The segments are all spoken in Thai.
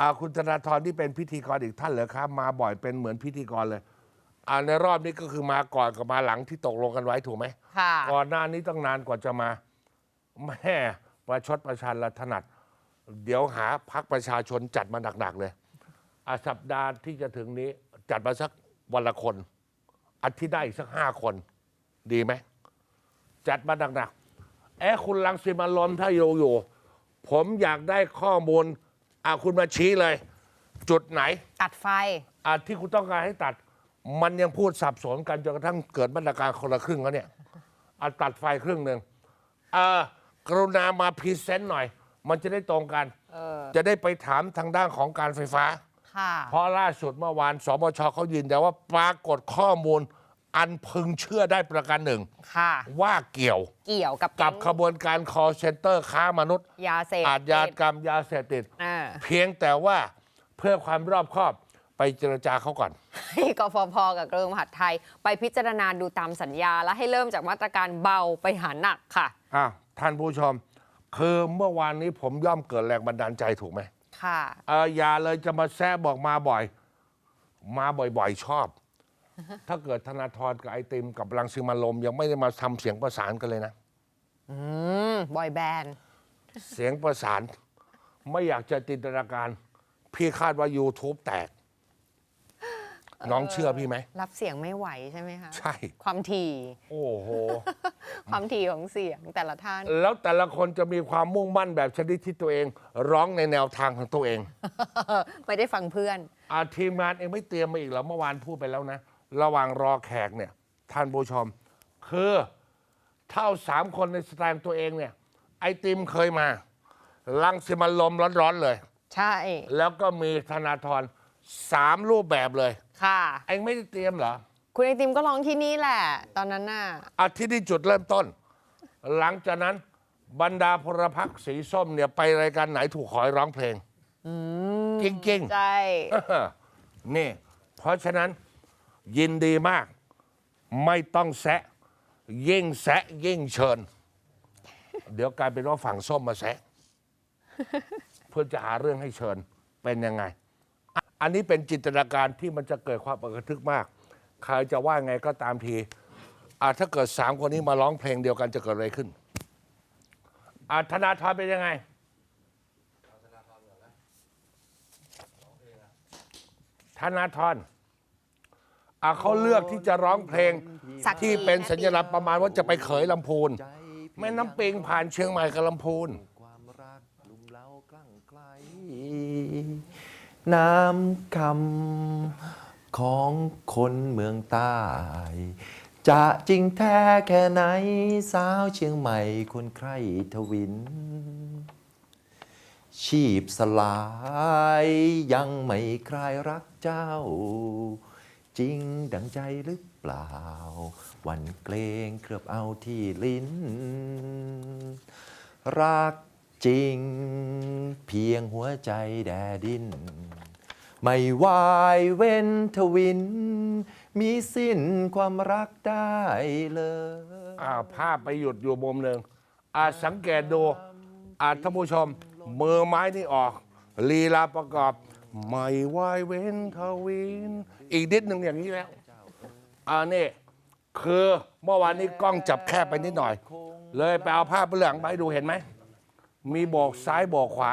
อ่าคุณธนาธรที่เป็นพิธีกรอีกท่านเหรอครับ มาบ่อยเป็นเหมือนพิธีกรเลยอ่าในรอบนี้ก็คือมาก่อนกับมาหลังที่ตกลงกันไว้ถูกไหมค่ะก่อนหน้านี้ต้องนานกว่าจะมาแม่ประชดประชันละถนัด เดี๋ยวหาพักประชาชนจัดมาหนักๆเลยอาสัปดาห์ที่จะถึงนี้จัดมาสักวันละคนอาทิตย์ได้อีกสักห้าคน ดีไหม จัดมาหนักๆเอ๊ะคุณลังสิมาลมถ้าอยู่อยู่ ผมอยากได้ข้อมูล อะคุณมาชี้เลย จุดไหนตัดไฟ อะที่คุณต้องการให้ตัด มันยังพูดสับสนกันจนกระทั่งเกิดมาตรการคนละครึ่งแล้วเนี่ยอะตัดไฟครึ่งหนึ่งเออกรุณามาพรีเซนต์หน่อย มันจะได้ตรงกัน เออ จะได้ไปถามทางด้านของการไฟฟ้า ค่ะ เพราะล่าสุดเมื่อวานสบชเขายืนยันว่าปรากฏข้อมูล อันพึงเชื่อได้ประการหนึ่ง ค่ะ ว่าเกี่ยวเกี่ยวกับกับขบวนการ call center ค้ามนุษย์ ยาเสพอาชญาติดกรรมยาเสพติด อ่า เพียงแต่ว่าเพื่อความรอบคอบไปเจรจาเขาก่อน ให้กฟพกับกระทรวงมหาดไทย ไปพิจารณาดูตามสัญญา และให้เริ่มจากมาตรการเบาไปหาหนักค่ะอ้าวท่านผู้ชม คือเมื่อวานนี้ผมย่อมเกิดแรงบันดาลใจถูกไหมค่ะเอออย่าเลยจะมาแซะบอกมาบ่อย มาบ่อยๆชอบ ถ้าเกิดธนาธรกับไอติมกับรังสิมันต์โรมยังไม่ได้มาทำเสียงประสานกันเลยนะ อืมบอยแบนด์ เสียงประสาน ไม่อยากจะจินตนาการ พี่คาดว่า YouTube แตก น้องเชื่อพี่ไหม รับเสียงไม่ไหวใช่ไหมคะ ใช่ ความถี่โอ้โห ความถี่ของเสียงแต่ละท่าน แล้วแต่ละคนจะมีความมุ่งมั่นแบบชนิดที่ตัวเอง ร้องในแนวทางของตัวเอง ไม่ได้ฟังเพื่อนอาทีมงานเองไม่เตรียมมาอีกเหรอเมื่อวานพูดไปแล้วนะ ระหว่างรอแขกเนี่ย ท่านผู้ชม คือเท่าสามคนในสไตล์ตัวเองเนี่ย ไอติมเคยมา ลังสิมันลมร้อนๆเลย ใช่ แล้วก็มีธนาธรสามรูปแบบเลย ค่ะ เองไม่ได้เตรียมเหรอคุณไอติมก็ร้องที่นี่แหละ ตอนนั้นน่ะ อาทิตย์ที่จุดเริ่มต้น หลังจากนั้นบรรดาพลพรรคสีส้มเนี่ยไปรายการไหนถูกขอให้ร้องเพลงจริงๆ ใช่ นี่ เพราะฉะนั้นยินดีมาก ไม่ต้องแซะ ยิ่งแซะ ยิ่งเชิญ เดี๋ยวกลายเป็นว่าฝั่งส้มมาแซะ เพื่อจะหาเรื่องให้เชิญเป็นยังไง อันนี้เป็นจินตนาการที่มันจะเกิดความประทึกมาก ใครจะว่าไงก็ตามทีอะถ้าเกิดสามคนนี้มาร้องเพลงเดียวกันจะเกิดอะไรขึ้นอะธนาธรเป็นยังไงธนาธรอะเขาเลือกที่จะร้องเพลงสักทีที่เป็นสัญลักษณ์ประมาณว่าจะไปเขยลำพูน แม่น้ำปิงผ่านเชียงใหม่กับลำพูน ความรักลุ่มเล้ากลั่ง ไกลน้ำคำของคนเมืองใต้จะจริงแท้แค่ไหนสาวเชียงใหม่คนใครทวิน ชีพสลายยังไม่คลายรักเจ้า จริงดังใจหรือเปล่า วันเกรงเคลือบเอาที่ลิ้น รัก จริง เพียงหัวใจแดดิน ไม่วายเว้นทวิน มีสิ้นความรักได้เลยอ่าภาพไปหยุดอยู่มุมหนึ่งอ่าสังเกตดูอ่าท่านผู้ชม มือไม้นี่ออก ลีลาประกอบ ไม่วายเว้นทวิน อีกนิดหนึ่งอย่างนี้แล้วอ่านี่คือเมื่อวานนี้กล้องจับแคบไปนิดหน่อย เลยไปเอาภาพเบื้องหลังมาให้ดูเห็นไหม มีโบกซ้ายโบกขวา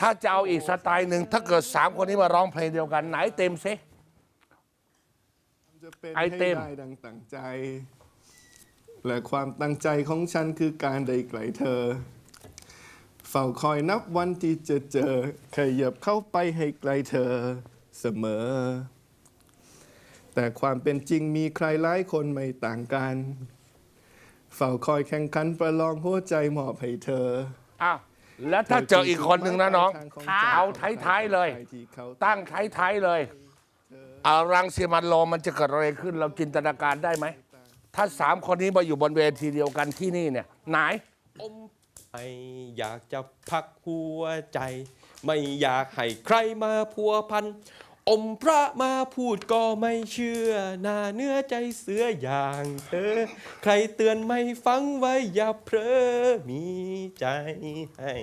ถ้าจะเอาอีกสไตล์หนึ่งถ้าเกิดสามคนนี้มาร้องเพลงเดียวกัน ไหนเต็มซิ จะเป็นไอให้เต็ม ได้ดังตั้งใจ และความตั้งใจของฉันคือการได้ไกลเธอ เฝ้าคอยนับวันที่จะเจอ ขยับเข้าไปให้ไกลเธอเสมอ แต่ความเป็นจริงมีใครหลายคนไม่ต่างกัน เฝ้าคอยแข่งขันประลองหัวใจมอบให้เธอ อ้าวแล้วถ้าเจออีกคนหนึ่งนะน้องค่ะเอาท้ายๆเลย ตั้งท้ายๆเลยเอารังสีมันต์โรมมันจะเกิดอะไรขึ้น เราจินตนาการได้ไหม ถ้าสามคนนี้มาอยู่บนเวทีเดียวกันที่นี่เนี่ยไหนไม่อยากจะพักหัวใจ ไม่อยากให้ใครมาพัวพัน อมพระมาพูดก็ไม่เชื่อหน้าเนื้อใจเสืออย่างเธอ ใครเตือนไม่ฟังไว้อย่าเพลอมีใจให้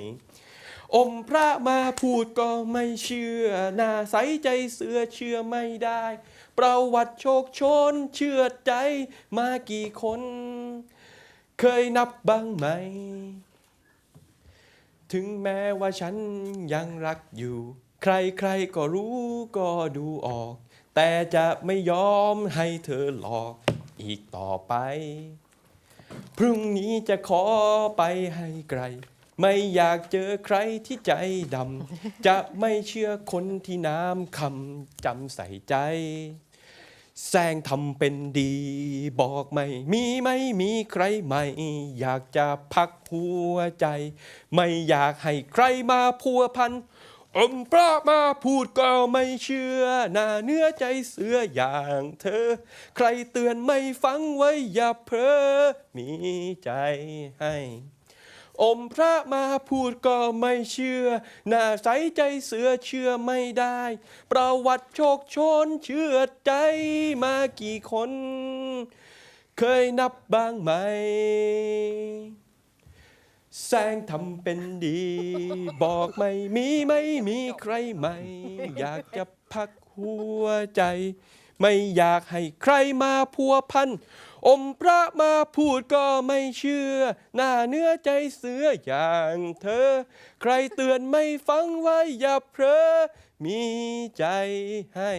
อมพระมาพูดก็ไม่เชื่อหน้าใสใจเสือเชื่อไม่ได้ ประวัติโชคชนเชื่อใจมากี่คน เคยนับบ้างไหม ถึงแม้ว่าฉันยังรักอยู่ ใครๆก็รู้ก็ดูออก แต่จะไม่ยอมให้เธอหลอกอีกต่อไป พรุ่งนี้จะขอไปให้ไกล ไม่อยากเจอใครที่ใจดำ จะไม่เชื่อคนที่น้ำคำจำใส่ใจ แซงทำเป็นดี บอกไม่ มีไม่มีใครไม่ อยากจะพักหัวใจ ไม่อยากให้ใครมาพัวพัน อมพระมาพูดก็ไม่เชื่อหน้าเนื้อใจเสืออย่างเธอ ใครเตือนไม่ฟังไว้อย่าเพ้อมีใจให้อมพระมาพูดก็ไม่เชื่อ หน้าใสใจเสือเชื่อไม่ได้ ประวัติโชคชนเชื่อใจมากี่คน เคยนับบ้างไหม แสงทำเป็นดี บอกไม่มีไม่มีใครไม่ อยากจะพักหัวใจ ไม่อยากให้ใครมาพัวพัน อมพระมาพูดก็ไม่เชื่อ หน้าเนื้อใจเสืออย่างเธอ ใครเตือนไม่ฟังไว้อย่าเพ้อมีใจให้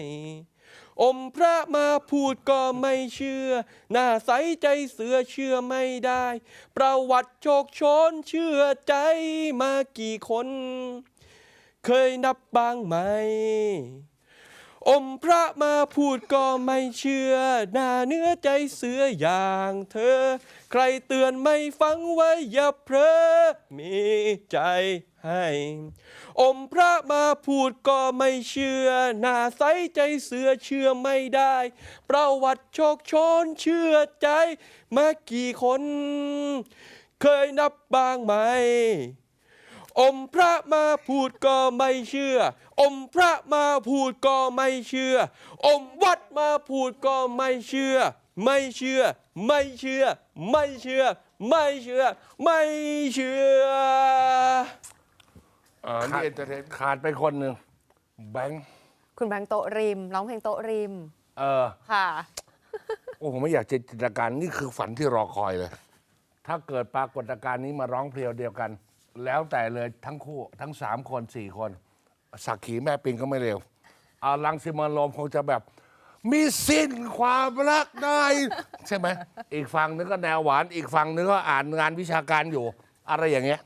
อมพระมาพูดก็ไม่เชื่อ หน้าใสใจเสือเชื่อไม่ได้ ประวัติโชคชนเชื่อใจมากี่คน เคยนับบ้างไหม อมพระมาพูดก็ไม่เชื่อ หน้าเนื้อใจเสืออย่างเธอ ใครเตือนไม่ฟังไว้อย่าเพ้อมีใจให้อมพระมาพูดก็ไม่เชื่อ หน้าใสใจเสือเชื่อไม่ได้ ประวัติโชคชนเชื่อใจ มากี่คน เคยนับบ้างไหม อมพระมาพูดก็ไม่เชื่อ อมพระมาพูดก็ไม่เชื่อ อมวัดมาพูดก็ไม่เชื่อ ไม่เชื่อ ไม่เชื่อ ไม่เชื่อ ไม่เชื่อ ไม่เชื่อเออนี่เอนเตอร์เทนขาดไปคนหนึ่งแบงค์คุณแบงค์โต๊ะริม ร้องเพลงโต๊ะริมเออ ค่ะ โอ้ผมไม่อยากจะจินตนาการนี่คือฝันที่รอคอยเลย ถ้าเกิดปรากฏการณ์นี้มาร้องเพลงเดียวกัน แล้วแต่เลยทั้งคู่ทั้งสามคนสี่คน สักขีแม่ปิงก็ไม่เร็วอาลังสิมันลมคงจะแบบ มีสิ้นความรักได้ ใช่ไหม อีกฝั่งนึงก็แนวหวาน อีกฝั่งนึงก็อ่านงานวิชาการอยู่ อะไรอย่างเงี้ย